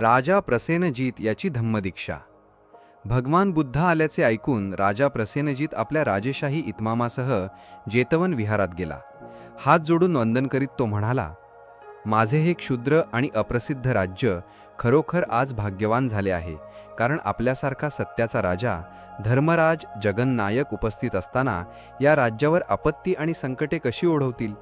राजा प्रसेनजीत याची धम्मदीक्षा. भगवान बुद्ध आल्याचे ऐकून राजा प्रसेनजीत आपल्या राजेशाही इतमामासह जेतवन विहारात गेला. हात जोडून वंदन करीत तो म्हणाला माझे हे क्षुद्र आणि अप्रसिद्ध राज्य खरोखर आज भाग्यवान झाले आहे कारण आपल्यासारखा सत्याचा राजा धर्मराज जगन्नायक उपस्थित असताना या राज्यावर आपत्ती आणि संकटे कशी ओढवतील?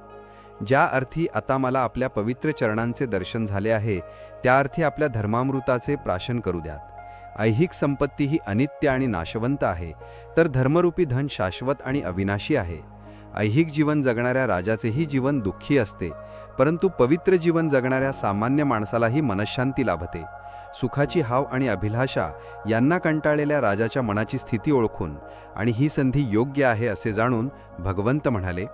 ज्या अर्थी आता मला आपल्या पवित्र चरणांचे दर्शन झाले आहे त्या अर्थी आपल्या धर्मामृताचे प्राशन करू द्यात. ऐहिक संपत्ती ही अनित्य आणि नाशवंत आहे तर धर्मरूपी धन शाश्वत आणि अविनाशी आहे. ऐहिक जीवन जगणाऱ्या राजाचेही जीवन दुःखी असते परंतु पवित्र जीवन जगणाऱ्या सामान्य माणसालाही मनशांती लाभते. सुखाची हाव आणि अभिलाषा यांना कंटाळलेल्या राजाच्या मनाची स्थिती ओळखून आणि ही संधी योग्य आहे असे जाणून भगवंत म्हणाले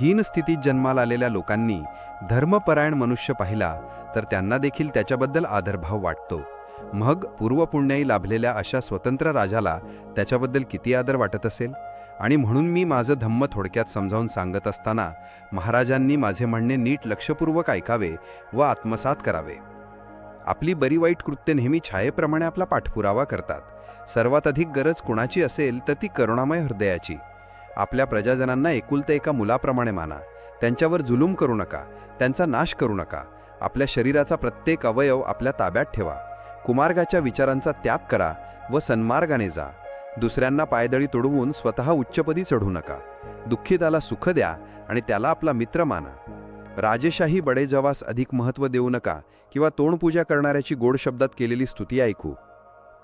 हीन स्थितीत जन्माला आलेल्या लोकांनी धर्मपरायण मनुष्य पाहिला तर त्यांना देखील त्याच्याबद्दल आदरभाव वाटतो. मग पूर्वपुण्याई लाभलेल्या अशा स्वतंत्र राजाला त्याच्याबद्दल किती आदर वाटत असेल? आणि म्हणून मी माझं धम्म थोडक्यात समजावून सांगत असताना महाराजांनी माझे म्हणणे नीट लक्षपूर्वक ऐकावे व आत्मसात करावे. आपली बरी वाईट कृत्य नेहमी छायेप्रमाणे आपला पाठपुरावा करतात. सर्वात अधिक गरज कुणाची असेल तर ती करुणामय हृदयाची. आपल्या प्रजाजनांना एकुलतं एका मुलाप्रमाणे माना. त्यांच्यावर जुलूम करू नका. त्यांचा नाश करू नका. आपल्या शरीराचा प्रत्येक अवयव आपल्या ताब्यात ठेवा. कुमार्गाच्या विचारांचा त्याग करा व सन्मार्गाने जा. दुसऱ्यांना पायदळी तोडवून स्वतः उच्चपदी चढू नका. दुःखिताला सुख द्या आणि त्याला आपला मित्र माना. राजेशाही बडेजवास अधिक महत्त्व देऊ नका किंवा तोंडपूजा करणाऱ्याची गोड शब्दात केलेली स्तुती ऐकू.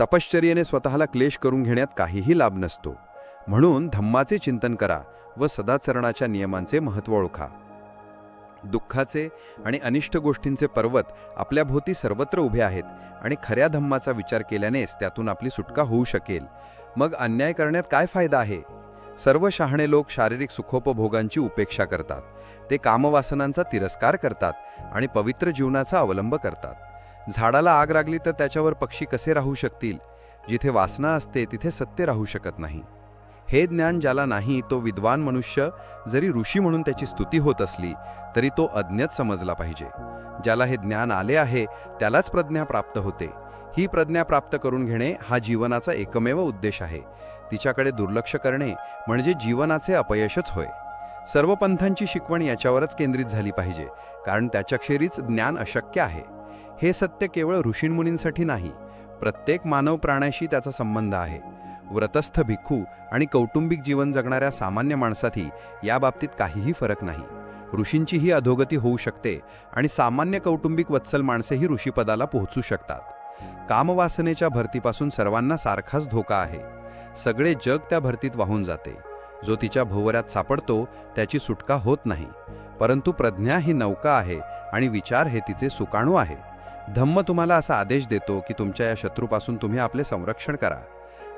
तपश्चर्येने स्वतःला क्लेश करून घेण्यात काहीही लाभ नसतो. म्हणून धम्माचे चिंतन करा व सदाचरणाच्या नियमांचे महत्त्व ओळखा. दुःखाचे आणि अनिष्ट गोष्टींचे पर्वत आपल्या भोवती सर्वत्र उभे आहेत आणि खऱ्या धम्माचा विचार केल्यानेच त्यातून आपली सुटका होऊ शकेल. मग अन्याय करण्यात काय फायदा आहे? सर्व शहाणे लोक शारीरिक सुखोपभोगांची उपेक्षा करतात. ते कामवासनांचा तिरस्कार करतात आणि पवित्र जीवनाचा अवलंब करतात. झाडाला आग लागली तर त्याच्यावर पक्षी कसे राहू शकतील? जिथे वासना असते तिथे सत्य राहू शकत नाही. हे ज्ञान ज्याला नाही तो विद्वान मनुष्य जरी ऋषी म्हणून त्याची स्तुती होत असली तरी तो अज्ञच समजला पाहिजे. ज्याला हे ज्ञान आले आहे त्यालाच प्रज्ञा प्राप्त होते. ही प्रज्ञा प्राप्त करून घेणे हा जीवनाचा एकमेव उद्देश आहे. तिच्याकडे दुर्लक्ष करणे म्हणजे जीवनाचे अपयशच होय. सर्व पंथांची शिकवण याच्यावरच केंद्रित झाली पाहिजे कारण त्याच्याखेरीज ज्ञान अशक्य आहे. हे सत्य केवळ ऋषींमुनींसाठी नाही प्रत्येक मानव प्राण्याशी त्याचा संबंध आहे. व्रतस्थ भिक्खू आणि कौटुंबिक जीवन जगणाऱ्या सामान्य माणसातही या बाबतीत काहीही फरक नाही. ऋषींचीही अधोगती होऊ शकते आणि सामान्य कौटुंबिक वत्सल माणसेही ऋषीपदाला पोहोचू शकतात. कामवासनेच्या भरतीपासून सर्वांना सारखाच धोका आहे. सगळे जग त्या भरतीत वाहून जाते. जो तिच्या भोवऱ्यात सापडतो त्याची सुटका होत नाही. परंतु प्रज्ञा ही नौका आहे आणि विचार हे तिचे सुकाणू आहे. धम्म तुम्हाला असा आदेश देतो की तुमच्या या शत्रूपासून तुम्ही आपले संरक्षण करा.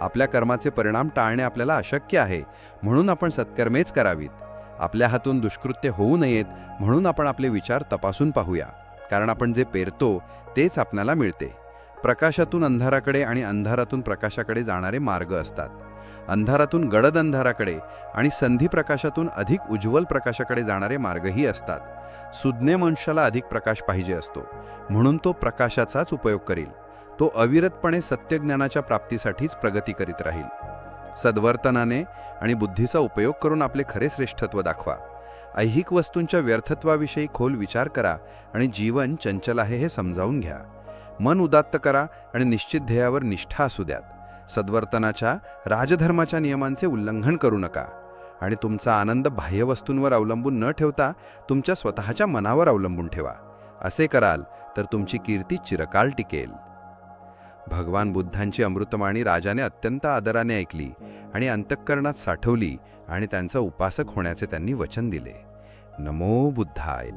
आपल्या कर्माचे परिणाम टाळणे आपल्याला अशक्य आहे म्हणून आपण सत्कर्मेच करावीत. आपल्या हातून दुष्कृत्य होऊ नयेत म्हणून आपण आपले विचार तपासून पाहूया. कारण आपण जे पेरतो तेच आपल्याला मिळते. प्रकाशातून अंधाराकडे आणि अंधारातून प्रकाशाकडे जाणारे मार्ग असतात. अंधारातून गडद अंधाराकडे आणि संधी प्रकाशातून अधिक उज्ज्वल प्रकाशाकडे जाणारे मार्गही असतात. सुज्ञ मनुष्याला अधिक प्रकाश पाहिजे असतो. म्हणून तो प्रकाशाचाच उपयोग करील. तो अविरतपणे सत्यज्ञानाच्या प्राप्तीसाठीच प्रगती करीत राहील. सद्वर्तनाने आणि बुद्धीचा उपयोग करून आपले खरे श्रेष्ठत्व दाखवा. ऐहिक वस्तूंच्या व्यर्थत्वाविषयी खोल विचार करा आणि जीवन चंचल आहे हे समजावून घ्या. मन उदात्त करा आणि निश्चित ध्येयावर निष्ठा असू द्यात. सद्वर्तनाच्या राजधर्माच्या नियमांचे उल्लंघन करू नका. आणि तुमचा आनंद बाह्य वस्तूंवर अवलंबून न ठेवता तुमच्या स्वतःच्या मनावर अवलंबून ठेवा. असे कराल तर तुमची कीर्ती चिरकाल टिकेल. भगवान बुद्धांची अमृतवाणी राजाने अत्यंत आदराने ऐकली आणि अंतःकरणात साठवली आणि त्यांचा उपासक होण्याचे त्यांनी वचन दिले. नमो बुद्धाय.